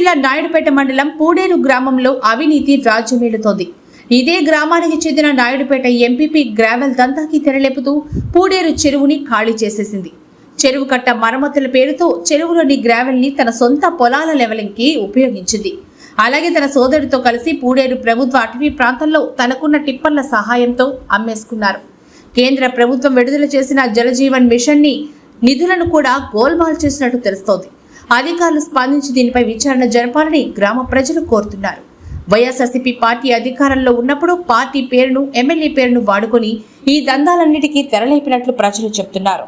జిల్లా నాయుడుపేట మండలం పూడేరు గ్రామంలో అవినీతి రాజ్యమేలుతోంది ఇదే గ్రామానికి చెందిన నాయుడుపేట ఎంపీపీ గ్రావెల్ దంతాకి తెరలేపుతూ పూడేరు చెరువుని ఖాళీ చేసేసింది. చెరువు కట్ట మరమ్మతుల పేరుతో చెరువులోని గ్రావెల్ని తన సొంత పొలాల లెవెలింగ్కి ఉపయోగించింది. అలాగే తన సోదరుడితో కలిసి పూడేరు ప్రభుత్వ అటవీ ప్రాంతంలో తనకున్న టిప్పర్ల సహాయంతో అమ్మేసుకున్నారు. కేంద్ర ప్రభుత్వం విడుదల చేసిన జలజీవన్ మిషన్ని నిధులను కూడా గోల్మాల్ చేసినట్టు తెలుస్తోంది. అధికారులు స్పందించి దీనిపై విచారణ జరపాలని గ్రామ ప్రజలు కోరుతున్నారు. వైఎస్ఆర్సీపీ పార్టీ అధికారంలో ఉన్నప్పుడు పార్టీ పేరును ఎమ్మెల్యే పేరును వాడుకొని ఈ దందాలన్నిటికీ తెరలేపినట్లు ప్రజలు చెప్తున్నారు.